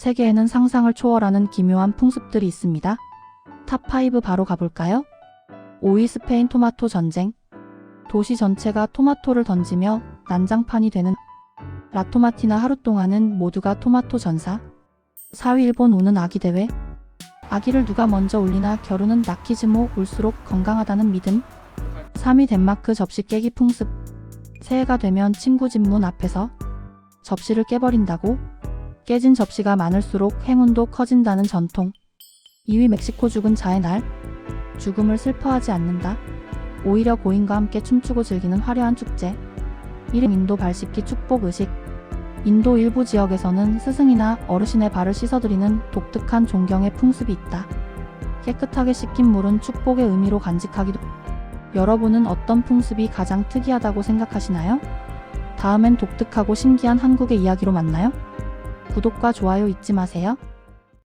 세계에는 상상을 초월하는 기묘한 풍습들이 있습니다. 탑5 바로 가볼까요? 5위 스페인 토마토 전쟁. 도시 전체가 토마토를 던지며 난장판이 되는 라토마티나 하루 동안은 모두가 토마토 전사. 4위 일본 우는 아기 대회. 아기를 누가 먼저 올리나 겨루는 나키즈모 올수록 건강하다는 믿음. 3위 덴마크 접시 깨기 풍습. 새해가 되면 친구 집문 앞에서 접시를 깨버린다고 깨진 접시가 많을수록 행운도 커진다는 전통. 2위 멕시코 죽은 자의 날. 죽음을 슬퍼하지 않는다. 오히려 고인과 함께 춤추고 즐기는 화려한 축제. 1위 인도 발 씻기 축복 의식. 인도 일부 지역에서는 스승이나 어르신의 발을 씻어드리는 독특한 존경의 풍습이 있다. 깨끗하게 씻긴 물은 축복의 의미로 간직하기도. 여러분은 어떤 풍습이 가장 특이하다고 생각하시나요? 다음엔 독특하고 신기한 한국의 이야기로 만나요. 구독과 좋아요 잊지 마세요.